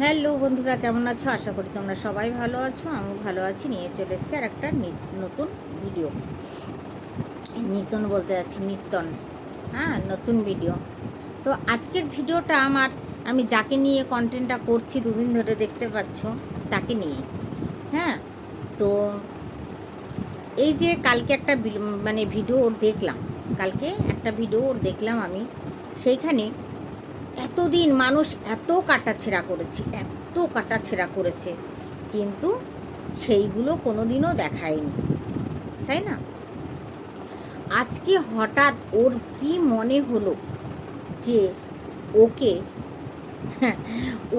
Hello বন্ধুরা, কেমন আছো? আশা করি তোমরা সবাই ভালো আছো আমি ভালো আছি। নিয়ে চলে এসেছি আর একটা নতুন ভিডিও নিতন বলতে যাচ্ছি নিত্যন হ্যাঁ নতুন ভিডিও তো আজকের ভিডিওটা আমার, আমি যাকে নিয়ে কন্টেন্টটা করছি দুদিন ধরে দেখতে পাচ্ছ, তাকে নিয়ে। হ্যাঁ তো এই যে কালকে একটা মানে ভিডিও ওর দেখলাম। কালকে একটা ভিডিও ওর দেখলাম আমি। সেইখানে এতদিন মানুষ এত কাটাছেঁড়া করেছে, এত কাটাছেঁড়া করেছে, কিন্তু সেইগুলো কোনোদিনও দেখায়নি, তাই না? আজকে হঠাৎ ওর কি মনে হলো যে ওকে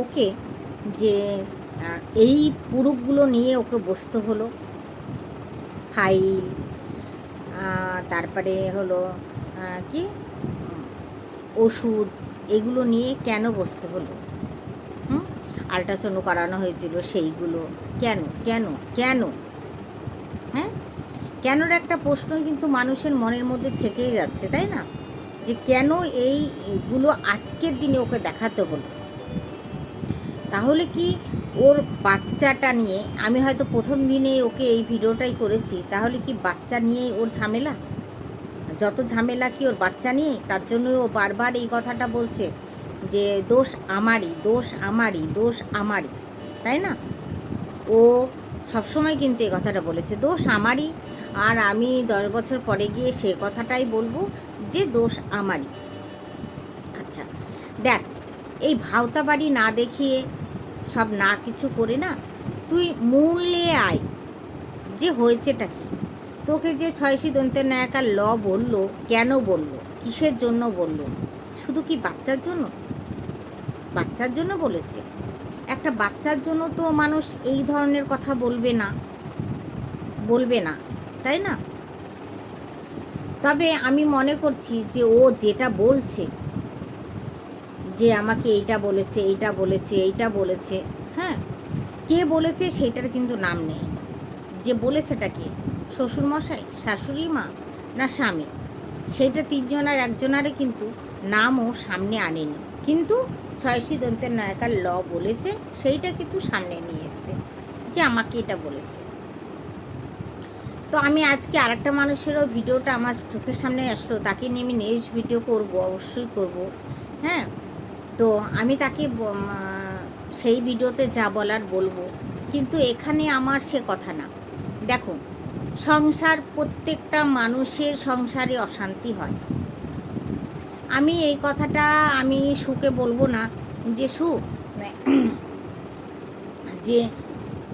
ওকে যে এই পুরুষগুলো নিয়ে ওকে বসতে হলো, ফাইল তারপরে হলো কি? ওষুধ এগুলো নিয়ে কেন বসতে হলো? হুম? আলট্রাসাউন্ড করানো হয়েছিল সেইগুলো। কেন? কেন? কেন? হ্যাঁ? কেনর একটা প্রশ্ন কিন্তু মানুষের মনের মধ্যে থেকেই যাচ্ছে, তাই না? যে কেন এইগুলো আজকের দিনে ওকে দেখাতে হলো? তাহলে কি ওর বাচ্চাটা নিয়ে, আমি হয়তো প্রথম দিনে ওকে এই ভিডিওটাই করেছি, তাহলে কি বাচ্চা নিয়ে ওর ঝামেলা? যত ঝামেলা কি ওর বাচ্চা নিয়ে, তার জন্য ও বারবার এই কথাটা বলছে যে দোষ আমারই দোষ আমারই দোষ আমারই, তাই না? ও সবসময় কিন্তু এই কথাটা বলেছে, দোষ আমারই, আর আমি দশ বছর পরে গিয়ে সে কথাটাই বলব যে দোষ আমারই। আচ্ছা দেখ, এই ভাওতা বাড়ি না দেখিয়ে সব না কিছু করে না, তুই মূল্যে আয়, যে হয়েছেটা কি? তোকে যে ছয়শি দন্তের নায়িকা ল বলল, কেন বলল? কিসের জন্য বলল? শুধু কি বাচ্চার জন্য? বাচ্চার জন্য বলেছে। একটা বাচ্চার জন্য তো মানুষ এই ধরনের কথা বলবে না। বলবে না, তাই না? তবে আমি মনে করছি যে ও যেটা বলছে, যে আমাকে এইটা বলেছে এইটা বলেছে এইটা বলেছে হ্যাঁ? কে বলেছে সেইটার কিন্তু নাম নেই। যে বলেছেটা কে? শ্বশুরমশাই, শাশুড়ি মা না স্বামী? সেইটা তিনজনের একজনারে কিন্তু নামও সামনে আনেনি। কিন্তু ছয়শি দন্তের নায়িকার ল বলেছে, সেইটা কিন্তু সামনে নিয়ে এসছে যে আমাকে এটা বলেছে। তো আমি আজকে আরেকটা মানুষেরও ভিডিওটা আমার চোখের সামনে আসলো, তাকে নিয়ে আমি নেক্সট ভিডিও করব, অবশ্যই করব। হ্যাঁ? তো আমি তাকে সেই ভিডিওতে যা বলার বলব। কিন্তু এখানে আমার সে কথা না। দেখো সংসার প্রত্যেকটা মানুষের সংসারে অশান্তি হয়। আমি এই কথাটা, আমি সুকে বলব না যে, সু, যে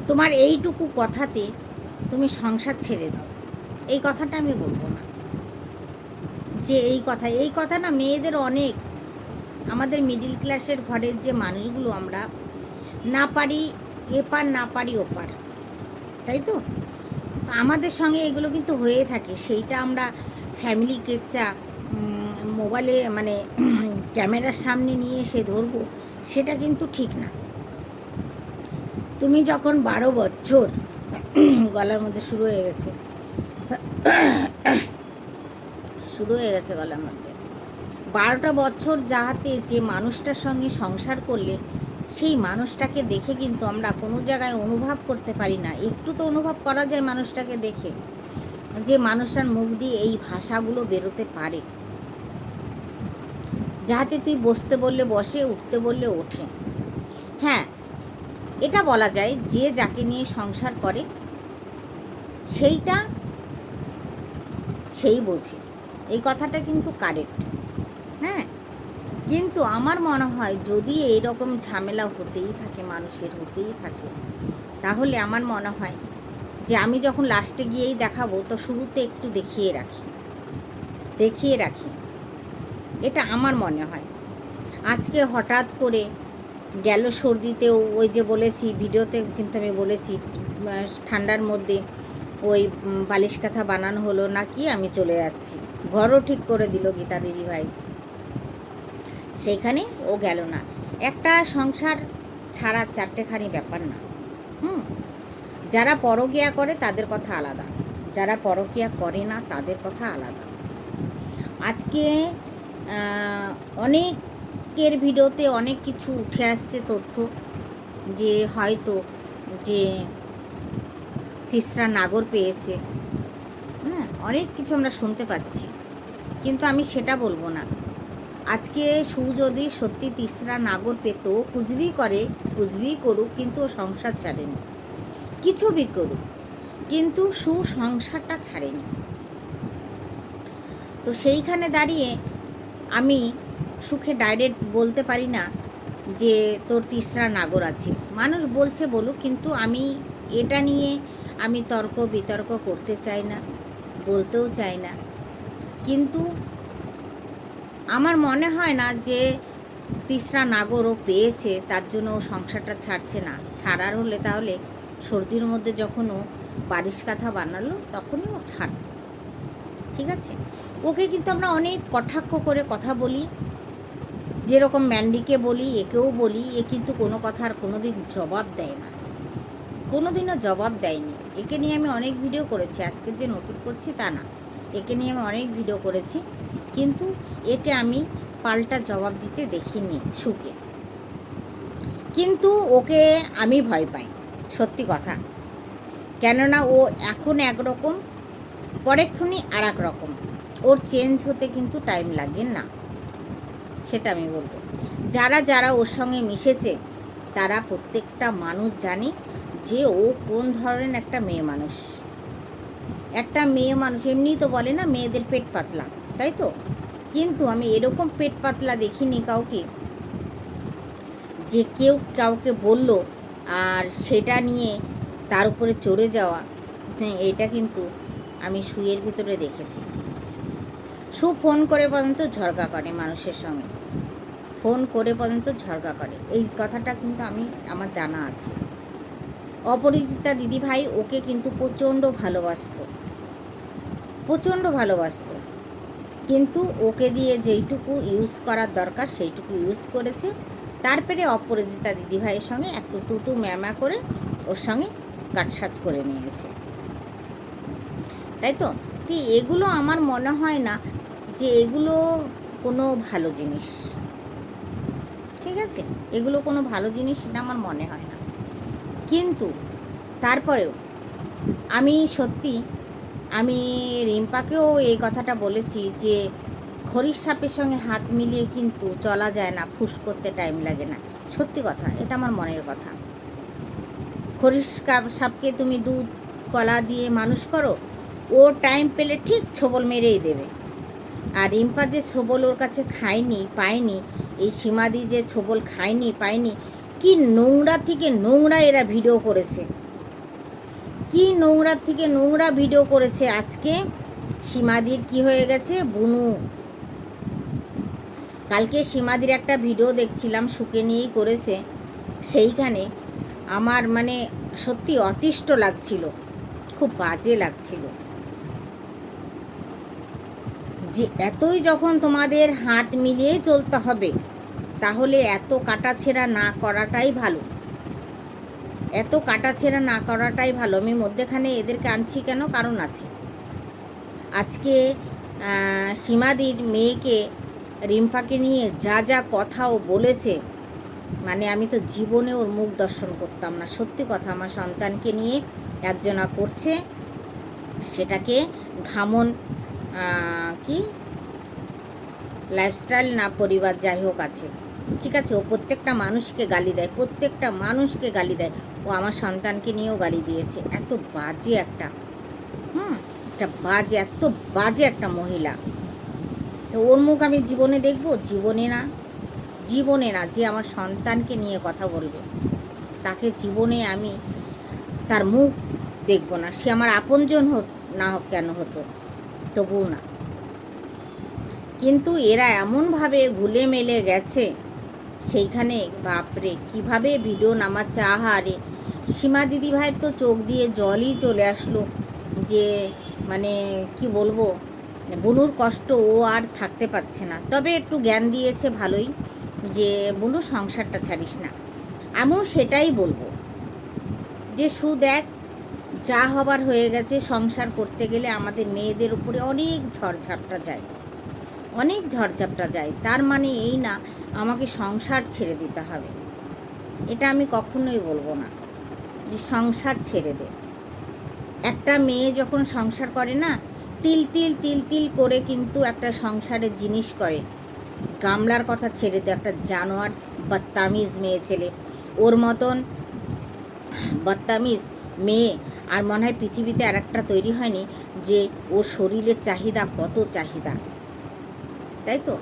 তোমার এইটুকু কথাতে তুমি সংসার ছেড়ে দাও। এই কথাটা আমি বলব না। যে এই কথা এই কথা না মেয়েদের অনেক। আমাদের মিডিল ক্লাসের ঘরের যে মানুষগুলো আমরা, না পারি এপার, না পারি ওপার। তাই তো? আমাদের সঙ্গে এগুলো কিন্তু হয়ে থাকে। সেইটা আমরা ফ্যামিলি কেচ্চা মোবাইলে মানে ক্যামেরার সামনে নিয়ে এসে ধরবো, সেটা কিন্তু ঠিক না। তুমি যখন বারো বছর গলার মধ্যে শুরু হয়ে গেছে, শুরু হয়ে গেছে গলার মধ্যে। বারোটা বছর যাহাতে যে মানুষটার সঙ্গে সংসার করলে সেই মানুষটাকে দেখে কিন্তু আমরা কোনো জায়গায় অনুভব করতে পারি না। একটু তো অনুভব করা যায় মানুষটাকে দেখে, যে মানুষটার মুখ দিয়ে এই ভাষাগুলো বেরোতে পারে। যাহাতে তুই বসতে বললে বসে, উঠতে বললে ওঠে। হ্যাঁ এটা বলা যায় যে যাকে নিয়ে সংসার করে, সেইটা সেই বোঝে। এই কথাটা কিন্তু কারেক্ট হ্যাঁ? কিন্তু আমার মনে হয় যদি এই রকম ঝামেলা হতেই থাকে, মানুষের হতেই থাকে, তাহলে আমার মনে হয় যে আমি যখন লাস্টে গিয়েই দেখাবো, তো শুরুতে একটু দেখিয়ে রাখি। দেখিয়ে রাখি। এটা আমার মনে হয়। আজকে হঠাৎ করে গেল সর্দিতেও ওই যে বলেছি, ভিডিওতে কিন্তু আমি বলেছি ঠান্ডার মধ্যে ওই বালিশ কাঁথা বানানো হলো নাকি আমি চলে যাচ্ছি। ঘরও ঠিক করে দিল গীতা দিদি ভাই সেইখানে ও গেল না। একটা সংসার ছাড়া চারটেখানি ব্যাপার না। হুম? যারা পরকিয়া করে তাদের কথা আলাদা। যারা পরকিয়া করে না তাদের কথা আলাদা। আজকে অনেকের ভিডিওতে অনেক কিছু উঠে আসছে তথ্য যে হয়তো যে তিসরা নাগর পেয়েছে। হ্যাঁ অনেক কিছু আমরা শুনতে পাচ্ছি। কিন্তু আমি সেটা বলব না। আজকে সু যদি সত্যি তিসরা নাগর পেত কুচবি করে কুচবি করুক, কিন্তু ও সংসার ছাড়েনি। কিছু বি করুক, কিন্তু সু সংসারটা ছাড়েনি। তো সেইখানে দাঁড়িয়ে আমি সুখে ডাইরেক্ট বলতে পারি না যে তোর তিসরা নাগর আছে। মানুষ বলছে বলুক, কিন্তু আমি এটা নিয়ে আমি তর্ক বিতর্ক করতে চাই না, বলতেও চাই না। কিন্তু আমার মনে হয় না যে তিসরা নাগর ও পেয়েছে, তার জন্য ও সংসারটা ছাড়ছে না। ছাড়ার হলে তাহলে সর্দির মধ্যে যখন ও বারিশ কাঁথা বানালো, তখনই ও ছাড়ত। ঠিক আছে? ওকে কিন্তু আমরা অনেক কটাক্ষ করে কথা বলি, যেরকম ম্যান্ডিকে বলি, একেও বলি, এ কিন্তু কোনো কথার কোনো দিন জবাব দেয় না। কোনো দিনও জবাব দেয়নি। একে নিয়ে আমি অনেক ভিডিও করেছি, আজকে যে নতুন করছি তা না। একে নিয়ে আমি অনেক ভিডিও করেছি। কিন্তু একে আমি পাল্টা জবাব দিতে দেখিনি সুকে। কিন্তু ওকে আমি ভয় পাই, সত্যি কথা। কেননা ও এখন একরকম পরেক্ষণই আর এক রকম ওর চেঞ্জ হতে কিন্তু টাইম লাগে না, সেটা আমি বলব। যারা যারা ওর সঙ্গে মিশেছে, তারা প্রত্যেকটা মানুষ জানে যে ও কোন ধরনের একটা মেয়ে মানুষ। একটা মেয়ে মানুষ এমনি তো বলে না, মেয়েদের পেট পাতলা। তাই তো? কিন্তু আমি এরকম পেট পাতলা দেখিনি কাউকে। যে কেউ কাউকে বলল আর সেটা নিয়ে তার উপরে চড়ে যাওয়া। হ্যাঁ, এটা কিন্তু আমি শুয়ের ভিতরে দেখেছি। সু ফোন করে পর্যন্ত ঝরগা করে মানুষের সঙ্গে। ফোন করে পর্যন্ত ঝরগা করে। এই কথাটা কিন্তু আমি আমার জানা আছে। অপরিচিতা দিদিভাই ওকে কিন্তু প্রচণ্ড ভালোবাসত। প্রচণ্ড ভালোবাসত। কিন্তু ওকে দিয়ে যেইটুকু ইউজ করার দরকার, সেইটুকু ইউজ করেছে। তারপরে অপরাজিতা দিদিভাইয়ের সঙ্গে একটু তুতু ম্যামা করে ওর সঙ্গে কাটসাজ করে নিয়েছে। তাই তো? তো এগুলো আমার মনে হয় না যে এগুলো কোনো ভালো জিনিস। ঠিক আছে? এগুলো কোনো ভালো জিনিস সেটা আমার মনে হয় না। কিন্তু তারপরেও আমি সত্যি আমি রিম্পাকেও এই কথাটা বলেছি যে খরির সাপের সঙ্গে হাত মিলিয়ে কিন্তু চলা যায় না, ফুস করতে টাইম লাগে না। সত্যি কথা, এটা আমার মনের কথা। খরিস সাপকে তুমি দুধ, কলা দিয়ে মানুষ করো, ও টাইম পেলে ঠিক ছবল মেরেই দেবে। আর রিম্পা যে ছবল ওর কাছে খায়নি, পায়নি, এই সীমাদি যে ছবল খায়নি, পায়নি, কি নোংরা থেকে নোংরা এরা ভিডিও করেছে। কি নোংরার থেকে নোংরা ভিডিও করেছে আজকে? সীমাদির কি হয়ে গেছে? বুনু। কালকে সীমাদির একটা ভিডিও দেখছিলাম শুকে নিয়েই করেছে। সেইখানে আমার মানে সত্যি অতিষ্ঠ লাগছিল, খুব বাজে লাগছিল। যে এতই যখন তোমাদের হাত মিলিয়ে চলতে হবে, তাহলে এত কাটাছেড়া না করাটাই ভালো। এত কাটাছেড়া না করাটাই ভালো। আমি মধ্যেখানে এদেরকে আনছি কেন? কারণ আছে। আজকে সীমাদির মেয়েকে রিম্পাকে নিয়ে যা যা কথাও বলেছে মানে আমি তো জীবনে ওর মুখ দর্শন করতাম না। সত্যি কথা, আমার সন্তানকে নিয়ে একজনা করছে, সেটাকে ঘামন কি? লাইফস্টাইল না পরিবার যাই হোক আছে। ঠিক আছে, ও প্রত্যেকটা মানুষকে গালি দেয়, প্রত্যেকটা মানুষকে গালি দেয়। ও আমার সন্তানকে নিয়েও গালি দিয়েছে। এত বাজে একটা, হুম, একটা বাজে, এত বাজে একটা মহিলা। তো ওর মুখ আমি জীবনে দেখব? জীবনে না। জীবনে না, যে আমার সন্তানকে নিয়ে কথা বলবে। তাকে জীবনে আমি তার মুখ দেখব না। সে আমার আপনজন হোক, না হোক কেন হতো, তবুও না। কিন্তু এরা এমনভাবে ঘুলে মেলে গেছে সেইখানে, বাপরে, কীভাবে ভিডিও নামাচ্ছে? আহারে, সীমা দিদি ভাইয়ের তো চোখ দিয়ে জলই চলে আসলো যে মানে কি বলব, বুনুর কষ্ট ও আর থাকতে পারছে না। তবে একটু জ্ঞান দিয়েছে ভালোই যে, বুনু, সংসারটা ছাড়িস না। আমিও সেটাই বলব যে, সু দেখ, যা হবার হয়ে গেছে সংসার করতে গেলে আমাদের মেয়েদের উপরে অনেক ঝড়ঝাপটা যায়। অনেক ঝড়ঝাপটা যায়। তার মানে এই না আমাকে সংসার ছেড়ে দিতে হবে। এটা আমি কখনোই বলব না যে সংসার ছেড়ে দে। একটা মেয়ে যখন সংসার করে না, তিল তিল তিল তিল করে কিন্তু একটা সংসারের জিনিস করে। গামলার কথা ছেড়ে দে, একটা জানোয়ার বদতামিজ মেয়ে ছেলে। ওর মতন বদতামিজ মেয়ে আর মনে হয় পৃথিবীতে আর একটা তৈরি হয়নি যে ওর শরীরের চাহিদা, কত চাহিদা। তাই তো?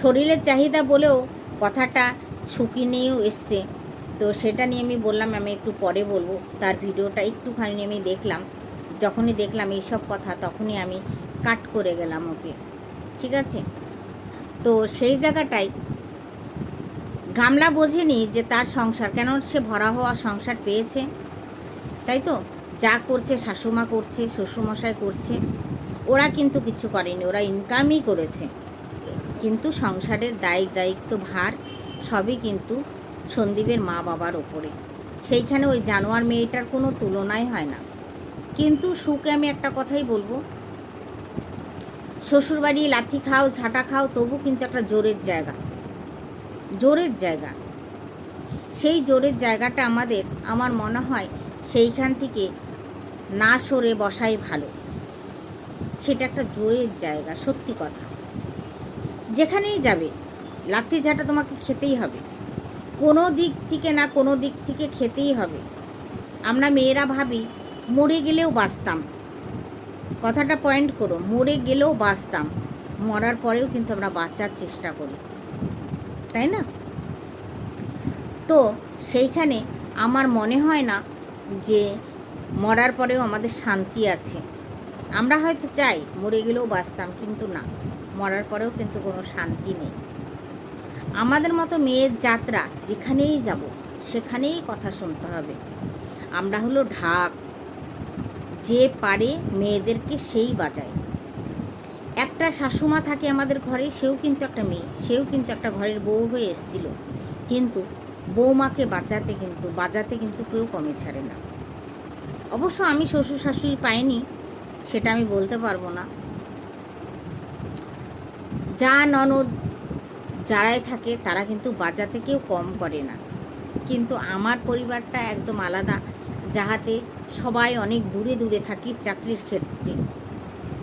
শরীরের চাহিদা বলেও কথাটা শুকি নিয়েও এসছে। তো সেটা নিয়ে আমি বললাম, আমি একটু পরে বলব। তার ভিডিওটা একটুখানি আমি দেখলাম। যখনই দেখলাম এইসব কথা, তখনই আমি কাট করে গেলাম ওকে। ঠিক আছে? তো সেই জায়গাটায় গামলা বোঝেনি যে তার সংসার, কেন সে ভরা হওয়া সংসার পেয়েছে? তাই তো? যা করছে শাশুমা করছে, শ্বশুরমশাই করছে, ওরা কিন্তু কিছু করেনি, ওরা ইনকামই করেছে। কিন্তু সংসারের দায়িক দায়িত্ব ভার সবই কিন্তু সন্দীপের মা বাবার ওপরে। সেইখানে ওই জানোয়ার মেয়েটার কোনো তুলনাই হয় না। কিন্তু সুখে আমি একটা কথাই বলব। শ্বশুরবাড়ি লাথি খাও, ঝাঁটা খাও, তবু কিন্তু একটা জোরের জায়গা। জোরের জায়গা। সেই জোরের জায়গাটা আমাদের, আমার মনে হয় সেইখান থেকে না সরে বসাই ভালো। সেটা একটা জোরের জায়গা, সত্যি কথা। যেখানেই যাবে লাথি ঝাঁটা তোমাকে খেতেই হবে। কোনো দিক থেকে না কোনো দিক থেকে খেতেই হবে। আমরা মেয়েরা ভাবি, মরে গেলেও বাঁচতাম। কথাটা পয়েন্ট করো, মরে গেলেও বাঁচতাম। মরার পরেও কিন্তু আমরা বাঁচার চেষ্টা করি। তাই না? তো সেইখানে আমার মনে হয় না যে মরার পরেও আমাদের শান্তি আছে। আমরা হয়তো চাই, মরে গেলেও বাঁচতাম, কিন্তু না। মরার পরেও কিন্তু কোনো শান্তি নেই। আমাদের মতো মেয়ের যাত্রা যেখানেই যাব, সেখানেই কথা শুনতে হবে। আমরা হলো ঢাক, যে পারে মেয়েদেরকে সেই বাজায়। একটা শাশুমা থাকে আমাদের ঘরে, সেও কিন্তু একটা মেয়ে, সেও কিন্তু একটা ঘরের বউ হয়ে এসেছিল। কিন্তু বৌমাকে বাঁচাতে কিন্তু, বাজাতে কিন্তু কেউ কমে ছাড়ে না। অবশ্য আমি শ্বশুর শাশুড়ি পাইনি, সেটা আমি বলতে পারব না। যা ননদ যারাই থাকে, তারা কিন্তু বাজাতে কেউ কম করে না। কিন্তু আমার পরিবারটা একদম আলাদা, যাহাতে সবাই অনেক দূরে দূরে থাকি চাকরির ক্ষেত্রে।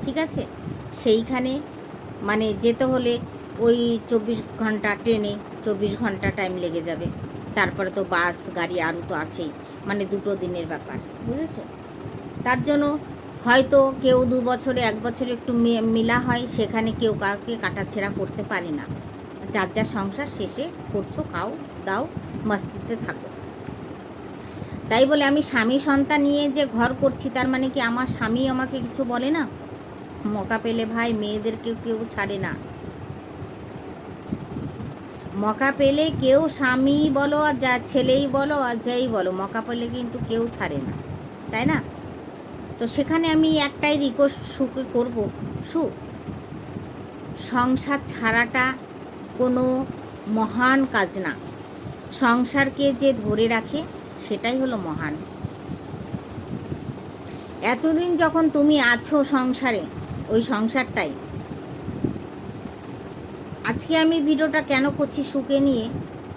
ঠিক আছে? সেইখানে মানে যেতে হলে ওই চব্বিশ ঘণ্টা ট্রেনে চব্বিশ ঘণ্টা টাইম লেগে যাবে। তারপরে তো বাস, গাড়ি আরও তো আছেই। মানে দুটো দিনের ব্যাপার। বুঝেছ? তার জন্য হয়তো কেউ দু বছরে, এক বছরে একটু মিলা হয়, সেখানে কেউ কাউকে কাটাছেড়া করতে পারে না। যার যার সংসার শেষে করছ, খাও, দাও, মস্তিতে থাকো। তাই বলে আমি স্বামী সন্তান নিয়ে যে ঘর করছি, তার মানে কি আমার স্বামী আমাকে কিছু বলে না? মকা পেলে ভাই, মেয়েদেরকে কেউ ছাড়ে না। মকা পেলে কেউ স্বামী বলো আর যা, ছেলেই বলো আর যাই বলো, মকা পেলে কিন্তু কেউ ছাড়ে না। তাই না? তো সেখানে আমি একটাই রিকোয়েস্ট সুকে করব। সু, সংসার ছাড়াটা কোনো মহান কাজ না। সংসারকে যে ধরে রাখে, সেটাই হলো মহান। এতদিন যখন তুমি আছো সংসারে, ওই সংসারটাই। আজকে আমি ভিডিওটা কেন করছি সুকে নিয়ে,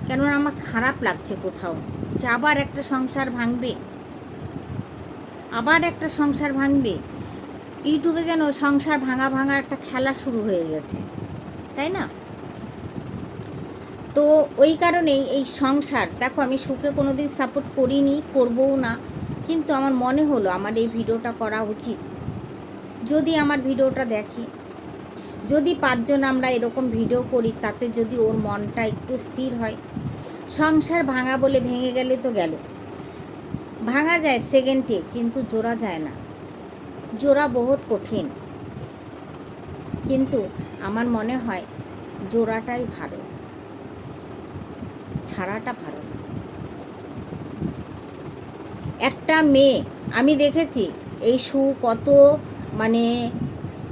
কেননা আমার খারাপ লাগছে কোথাও। যে আবার একটা সংসার ভাঙবে। আবার একটা সংসার ভাঙবে। ইউটিউবে যেন সংসার ভাঙা ভাঙা একটা খেলা শুরু হয়ে গেছে, তাই না? তো ওই কারণেই এই সংসার, দেখো আমি সুখে কোনো দিন সাপোর্ট করিনি, করবও না, কিন্তু আমার মনে হলো আমার এই ভিডিওটা করা উচিত। যদি আমার ভিডিওটা দেখে, যদি পাঁচজন আমরা এরকম ভিডিও করি, তাতে যদি ওর মনটা একটু স্থির হয়, সংসার ভাঙা বলে ভেঙে গেলে তো গেল। ভাঙা যায় সেকেন্ডে, কিন্তু জোড়া যায় না। জোড়া বহুত কঠিন। কিন্তু আমার মনে হয় জোড়াটাই ভালো। ছাড়াটা ভালো একটা মেয়ে, আমি দেখেছি, এই সু কত মানে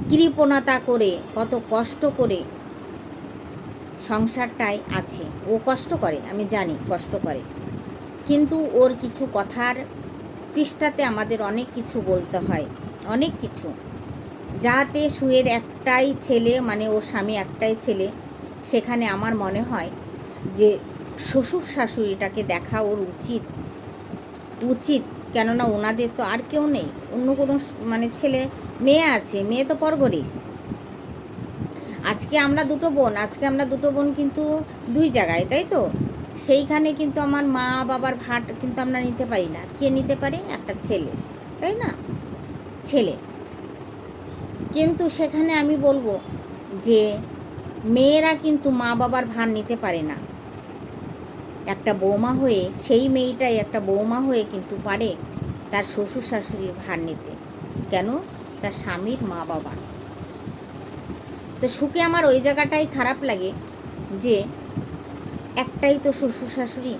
কৃপণতা করে, কত কষ্ট করে সংসারটাই আছে। ও কষ্ট করে, আমি জানি কষ্ট করে। কিন্তু ওর কিছু কথার পৃষ্ঠাতে আমাদের অনেক কিছু বলতে হয়, অনেক কিছু। যাতে সুয়ের একটাই ছেলে মানে ওর স্বামী একটাই ছেলে, সেখানে আমার মনে হয় যে শ্বশুর শাশুড়িটাকে দেখা ওর উচিত উচিত। কেননা ওনাদের তো আর কেউ নেই, অন্য কোনো মানে ছেলে মেয়ে আছে, মেয়ে তো পরগরি। আজকে আমরা দুটো বোন, আজকে আমরা দুটো বোন কিন্তু দুই জায়গায়, তাই তো? সেইখানে কিন্তু আমার মা বাবার ভাট কিন্তু আমরা নিতে পারি না। কে নিতে পারে? একটা ছেলে, তাই না? ছেলে। কিন্তু সেখানে আমি বলব যে মেয়েরা কিন্তু মা বাবার ভার নিতে পারে না। একটা বৌমা হয়ে, সেই মেয়েটাই একটা বৌমা হয়ে কিন্তু পারে তার শ্বশুর শাশুড়ির ভার নিতে। কেন? তার স্বামীর মা বাবা তো সুখে আমার ওই জায়গাটাই খারাপ লাগে যে একটাই তো শ্বশুর শাশুড়ি।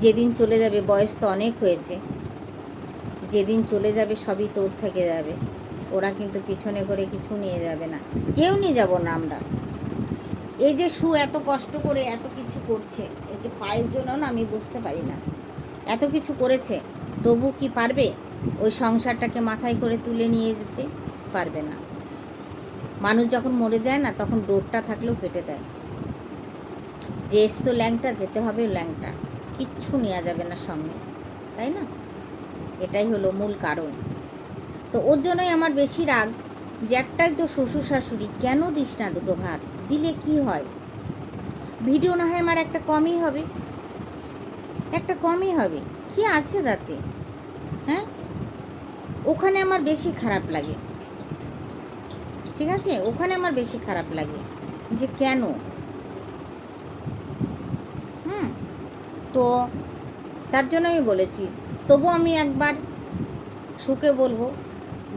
যেদিন চলে যাবে, বয়স তো অনেক হয়েছে। যেদিন চলে যাবে, সবই তোর থেকে যাবে। ওরা কিন্তু পিছনে করে কিছু নিয়ে যাবে না। কেউ নিয়ে যাব না আমরা। এই যে সু এত কষ্ট করে এত কিছু করছে, এই যে পায়ের জন্য না আমি বুঝতে পারি না। এত কিছু করেছে, তবু কি পারবে? ওই সংসারটাকে মাথায় করে তুলে নিয়ে যেতে পারবে না। মানুষ যখন মরে যায় না, তখন ডোরটা থাকলেও কেটে দেয়। যে এসতো ল্যাংটা, যেতে হবে ল্যাংটা। কিচ্ছু নেওয়া যাবে না সঙ্গে, তাই না? এটাই হলো মূল কারণ। তো ওর জন্যই আমার বেশি রাগ যে একটাই তো শ্বশুর শাশুড়ি, কেন দিস না দুটো ভাত? দিলে কি হয়? ভিডিও না হয় আমার একটা কমই হবে। একটা কমই হবে। কি আছে তাতে? হ্যাঁ? ওখানে আমার বেশি খারাপ লাগে। ঠিক আছে? ওখানে আমার বেশি খারাপ লাগে যে কেন? তো তার জন্য আমি বলেছি, তবু আমি একবার সুখে বলব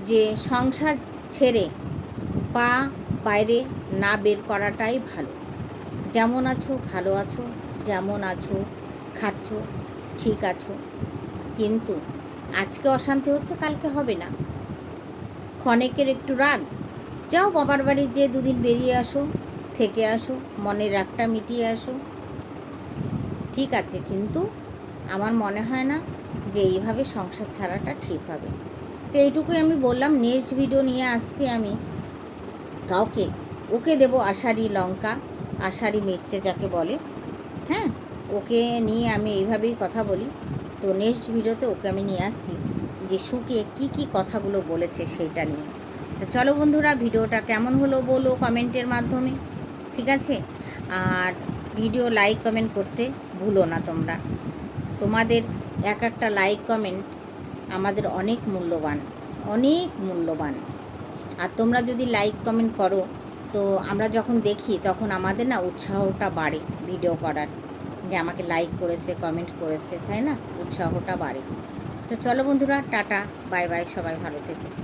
যে সংসার ছেড়ে পা বাইরে না বের করাটাই ভালো। যেমন আছো, ভালো আছো, যেমন আছো, খাচ্ছ, ঠিক আছো। কিন্তু আজকে অশান্তি হচ্ছে, কালকে হবে না। ক্ষণেকের একটু রাগ। যাও বাবার বাড়ি যে দুদিন বেরিয়ে আসো, থেকে আসো, মনের রাগটা মিটিয়ে আসো। ঠিক আছে, কিন্তু আমার মনে হয় না যে এইভাবে সংসার ছাড়াটা ঠিক হবে। তো এইটুকুই আমি বললাম নেক্সট ভিডিও নিয়ে আসছি আমি। কাউকে, ওকে দেবো আষাঢ়ি লঙ্কা, আষাঢ়ি মির্চে যাকে বলে। হ্যাঁ ওকে নিয়ে আমি এইভাবেই কথা বলি। তো নেক্সট ভিডিওতে ওকে আমি নিয়ে আসছি, যে সুকে কি কি কথাগুলো বলেছে সেইটা নিয়ে। তো চলো বন্ধুরা, ভিডিওটা কেমন হলো বলো কমেন্টের মাধ্যমে, ঠিক আছে? আর ভিডিও লাইক কমেন্ট করতে ভুলো না তোমরা। তোমাদের এক একটা লাইক কমেন্ট আমাদের অনেক মূল্যবান অনেক মূল্যবান। আর তোমরা যদি লাইক কমেন্ট করো, তো আমরা যখন দেখি, তখন আমাদের না উৎসাহটা বাড়ে ভিডিও করার। যে আমাকে লাইক করেছে কমেন্ট করেছে, তাই না? উৎসাহটা বাড়ে। তো চলো বন্ধুরা, টাটা বাই বাই সবাই ভালো থেকো।